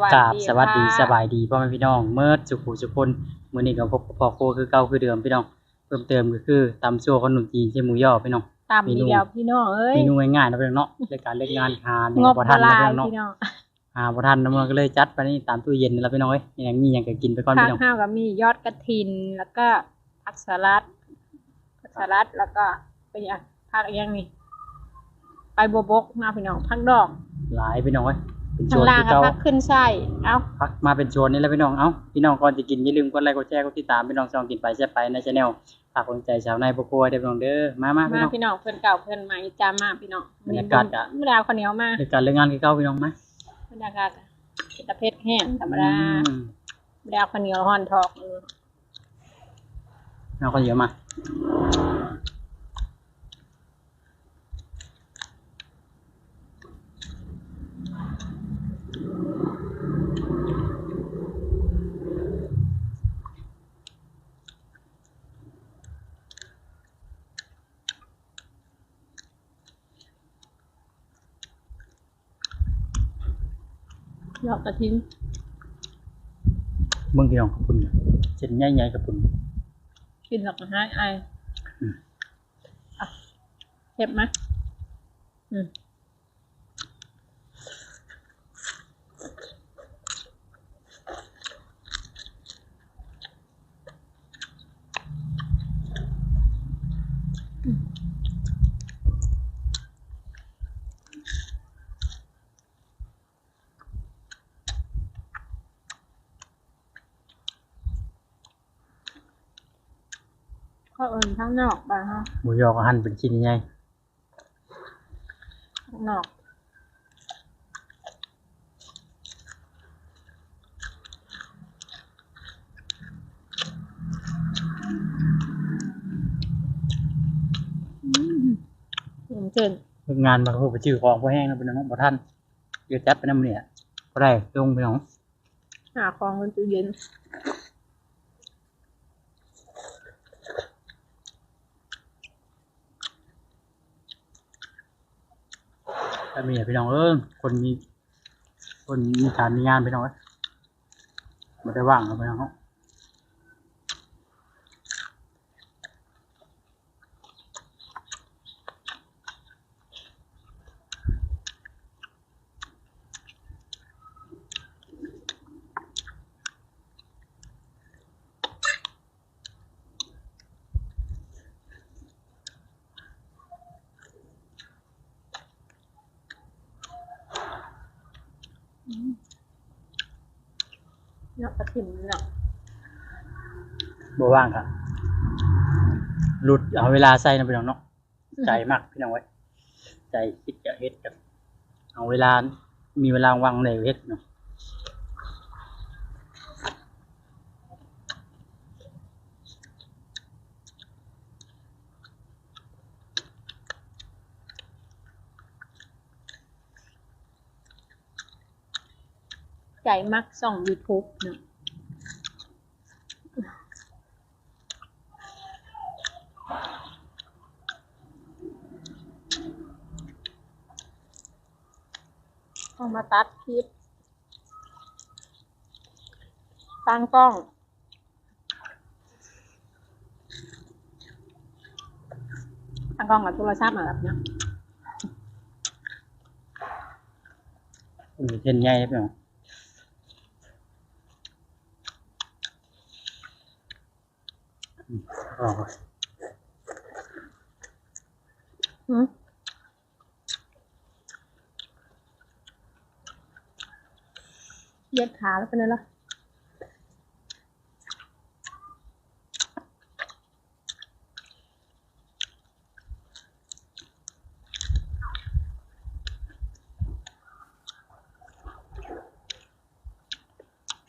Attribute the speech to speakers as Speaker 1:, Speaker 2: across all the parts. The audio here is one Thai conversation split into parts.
Speaker 1: วัส
Speaker 2: กราบ
Speaker 1: ดี
Speaker 2: สวัสดี
Speaker 1: ค่ะ
Speaker 2: สบายดีพ่อแม่พี่น้องเมื่อสุขุสุคนมื้อนี้ก็พบกับพ่อโคคือเก่าคือเดิมพี่น้องเพิ่มเติมก็คือตำซั่วขนมจีนเส้นหมูย่อพี่น้อง
Speaker 1: ตามอีกแล้วพี่น้องเอ้ย
Speaker 2: เมนูง่ายๆนะพี่น้องเนาะในการเล่นงานทาน
Speaker 1: งบ
Speaker 2: บ่
Speaker 1: ละ
Speaker 2: ทันนะ
Speaker 1: ลาย
Speaker 2: พี่น้อง
Speaker 1: พี่
Speaker 2: เนาะ
Speaker 1: น้อง
Speaker 2: หาบ่ทันนะมันก็เลยจัดไปนี่ตามตู้เย็นนี่แหละพี่น้องเอ้ยยังมีหยังก็กินไปก่อน
Speaker 1: ข้า
Speaker 2: พี่
Speaker 1: ว
Speaker 2: น้อง
Speaker 1: ข้าวก็มียอดกระถินแล้วก็ผักสลัดผักสลัดแล้วก็เป็นอย่างผักอย่างนี้ไปบวบกมาพี่น้องผักดอก
Speaker 2: หลายพี่น้องเอ้ย เป็นช
Speaker 1: ข้าง
Speaker 2: วน
Speaker 1: ล่าง
Speaker 2: ที่
Speaker 1: ก็
Speaker 2: เก่า
Speaker 1: ผักขึ้นไส้เอ้า
Speaker 2: พักมาเป็นชวนนี่แหละพี่น้อง เอ้า พี่น้องก่อนจะกินอย่าลืมกดไลค์กดแชร์กดติดตามพี่น้องช่องกินไปแซ่บไปในช anel ฝากกำลังใจชาวในพวกครัวเด้อพี่น้องเด้อ มามาพี่
Speaker 1: มา
Speaker 2: น้อง
Speaker 1: พี่น้องเพื่อนเก่าเพื่อนใหม่จ้ามาพี่น้อง
Speaker 2: บรรยากาศอะ
Speaker 1: ไม่ได้เอาข้าวเหนียวมา
Speaker 2: ในการเล่นงานคือเก่าพี่น้องมา
Speaker 1: บรรยากาศอะเป็นตะเพชรแห้งธรรมดา
Speaker 2: อืม
Speaker 1: ไม่ได้เอาข้าวเหนียวห่อนทอกเออ
Speaker 2: เอาก็เยอะมา
Speaker 1: ยอดกระถิน
Speaker 2: เบิ่งพี่น้องขอบคุณเส้นใหญ่ๆขอบคุณ
Speaker 1: กินหลักหายไอ
Speaker 2: อืม
Speaker 1: อะเห็บไหมอืม ก็ เอินข้างนอกไปฮะ
Speaker 2: หมูยอก็หั่นเป็นชิ้นใหญ่
Speaker 1: ข้างนอกอืมอืมเจิน
Speaker 2: เลิกงานมาโหไปชื่อของบ่แห้งนะพี่น้องบ่ทันเดี๋ยวจัดไปนำเนี่ยบ่ได้ลงพี่น้อง
Speaker 1: หาของบนตู้เย็น
Speaker 2: ถ้ามีพี่น้องเอิ้งคนมี คนมีฐานมีงานพี่น้องเอ้ยบ่ได้ว่างนะพี่น้อง เนาะ
Speaker 1: เนาะกระถิ่นเนาะ
Speaker 2: บ่ว่างครับหลุดเอาเวลาใส่นะพี่น้องเนาะใจมากพี่น้องไว้ยใจคิดจะเฮ็ดกับเอาเวลา มีเวลาว่างเลยเฮ็ดเนาะ
Speaker 1: ใจมักส่อง YouTube เนาะเอามาตัดคลิปตั้งกล้องตั้งกล้องกับโทรศัพท์มาแบบเนี้ย
Speaker 2: อือเช่นใหญ่พี่น้องอืม อ๋อ
Speaker 1: หืมเย็ดขาแล้วเป็นไงล่ะ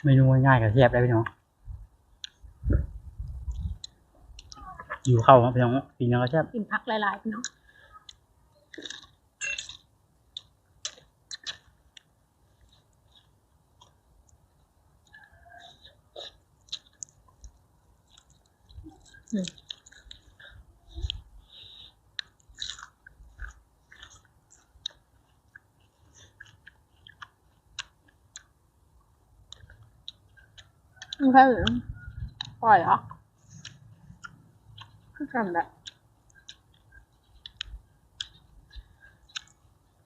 Speaker 2: เมนูง่ายๆกับแซ่บได้พี่น้อง อยู่เข้าครับพี่น้องกินแล้วก็แซ่บ
Speaker 1: กินพักหลายๆพี่น้องไม่ใช่หรือปล่อยเหรอ คือกันแหละ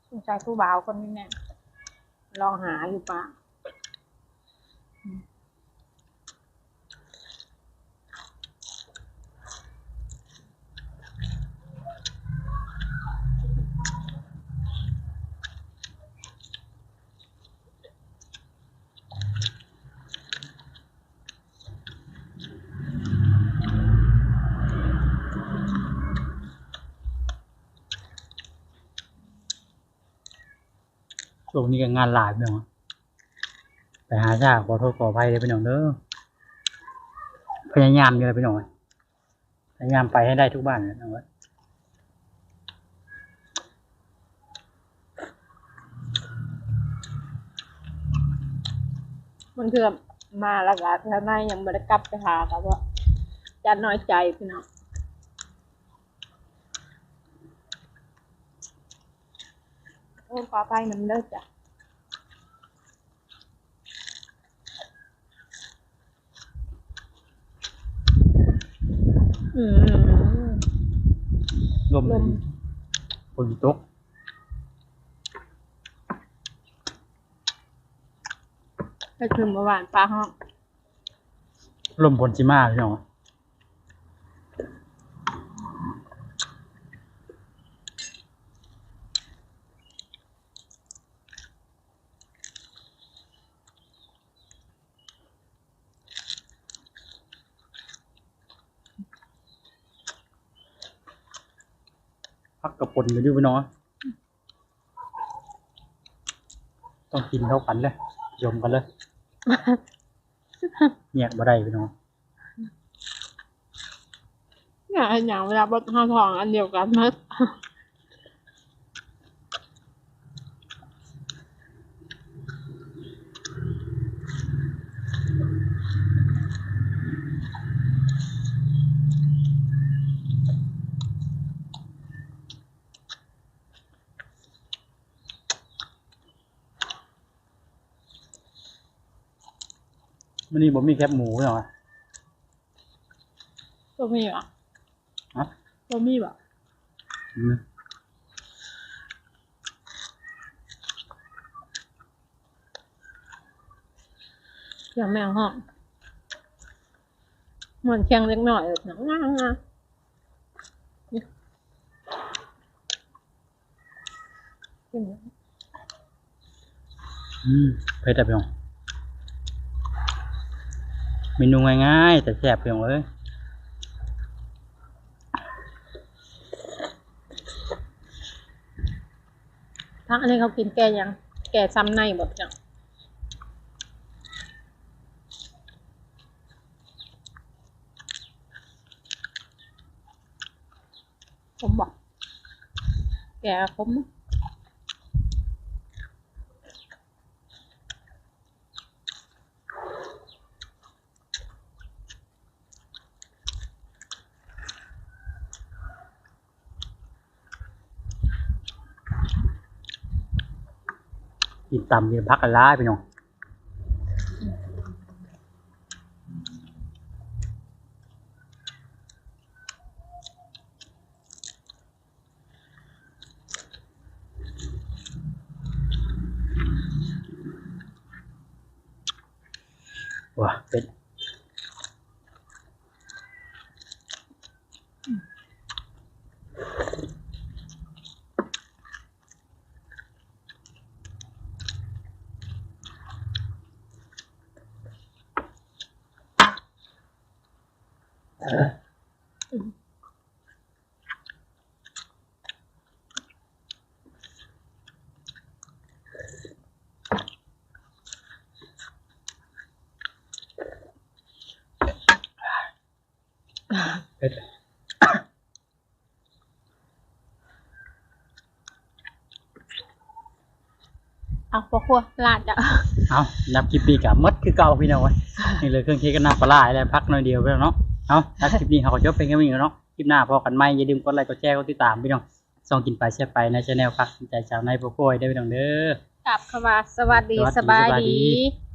Speaker 1: สงสัยผู้บ่าวคนนี้เนี่ยลองหาอยู่ปะ
Speaker 2: ช่วงนี้ก็งานหลายพี่น้องไปหาชาขอโทษขออภัยเลยพี่น้องเด้อพยายามอยู่เลยพี่น้องเอ้ยพยายามไปให้ได้ทุกบ้านเลยนะเว้ย
Speaker 1: มันคือมาแล้วก็ทำไมยังไม่ได้กลับไปหากับว่าจะน้อยใจพี่น้อง โอ้ขอไปมันเลิกจ้ะอืม
Speaker 2: ลม
Speaker 1: ลม
Speaker 2: ฝนตก
Speaker 1: ก็คือเมื่อวานป้าห้อง
Speaker 2: ลมฝนจิมาพี่น้อง พักกระปนกันอยู่พี่น้องเอ้ยต้องกินเท่ากันเลยยมกันเลยเนี่ยบ่ได้พี่น้อง
Speaker 1: อยากให้อย่างเวลาบดห้าทองอันเดียวกันมั้ย
Speaker 2: มันนี่บ่มีแคบหมูพี่น้องเอ้ย
Speaker 1: ตัวมีปะ
Speaker 2: ฮะ
Speaker 1: ตัวมีปะ
Speaker 2: อืม
Speaker 1: เสียงแมงห้องเหมือนเชียงเล็กหน่อยเลยหนังงางงานี่กินไหม
Speaker 2: อืมเผ็ดอะพี่น้อง เมนูง่ายๆ แต่แซ่บพี่น้องเอ้ย
Speaker 1: พักอันนี้เขากินแก่ยัง แก่ซ้ำในหมดจังผมบอกแก่ผม
Speaker 2: กินตำกินพักกันร้ายไปน้องว้าเป็น
Speaker 1: เอาพวกครัวลาดจ้ะ
Speaker 2: เอานับคลิปนี้กับมดคือเก่าพี่น้องเว้ยนี่เลยเครื่องเคียงก็น้ำปลาร้าอะไรพักหน่อยเดียวไปแล้วเนาะเอานับคลิปนี้เขาก็จบเป็นแค่นี้แล้วเนาะคลิปหน้าพอกันไหมอย่าลืมกดไลค์กดแชร์กดติดตามพี่น้องส่องกินไปแชร์ไปในช anel พักใจชาวในโปรโกยได้พี่น้องเด้อ
Speaker 1: กลับเข้ามาสวัสดี
Speaker 2: สวัสดี
Speaker 1: สบาย
Speaker 2: สบายดี
Speaker 1: ดี